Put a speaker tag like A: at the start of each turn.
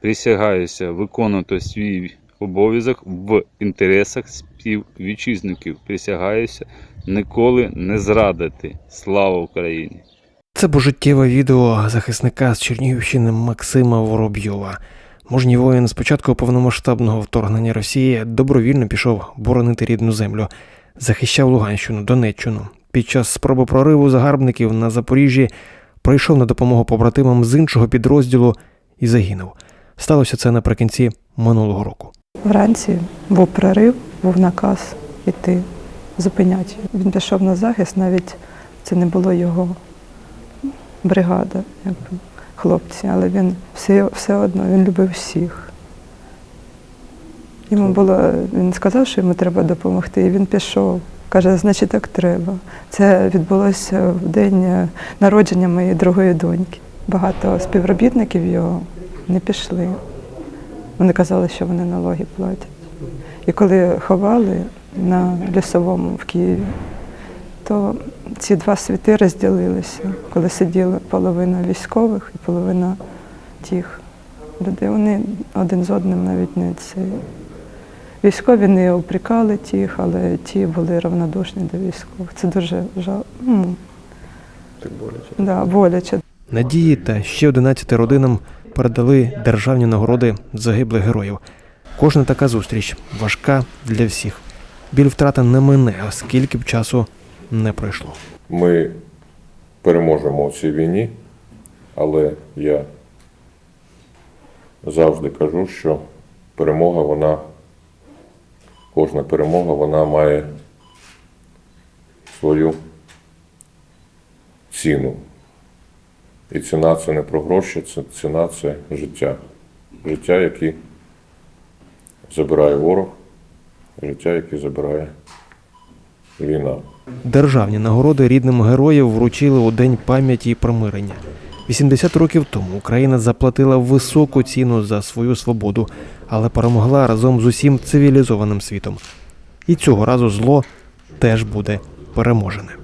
A: Присягаюся виконувати свій обов'язок в інтересах співвітчизників. Присягаюся ніколи не зрадити. Слава Україні!
B: Це пожиттєве відео захисника з Чернігівщини Максима Воробйова. Мужній воїн з початку повномасштабного вторгнення Росії добровільно пішов боронити рідну землю, захищав Луганщину, Донеччину. Під час спроби прориву загарбників на Запоріжжі прийшов на допомогу побратимам з іншого підрозділу і загинув. Сталося це наприкінці минулого року.
C: Вранці був прорив, був наказ іти, зупиняти. Він пішов на захист, навіть це не було його бригада, якби, хлопці, але він все, все одно він любив всіх. Йому було, він сказав, що йому треба допомогти, і він пішов. Каже, значить, так треба. Це відбулося в день е, народження моєї другої доньки. Багато співробітників його не пішли. Вони казали, що вони налоги платять. І коли ховали на лісовому в Києві, то ці два світи розділилися, коли сиділа половина військових і половина тих людей. Вони один з одним навіть не це. Військові не опрікали тих, але ті були равнодушні до військових. Це дуже жал... ну,
D: Так боляче.
C: да, боляче.
B: Надії та ще 11 родинам передали державні нагороди загиблих героїв. Кожна така зустріч важка для всіх. Біль втрати не мине, а скільки б часу не пройшло.
D: Ми переможемо в цій війні, але я завжди кажу, що перемога, вона, кожна перемога, вона має свою ціну. І ціна це не про гроші, це ціна це життя. Життя, яке забирає ворог, життя, яке забирає війна.
B: Державні нагороди рідним героїв вручили у День пам'яті і примирення. 80 років тому Україна заплатила високу ціну за свою свободу, але перемогла разом з усім цивілізованим світом. І цього разу зло теж буде переможене.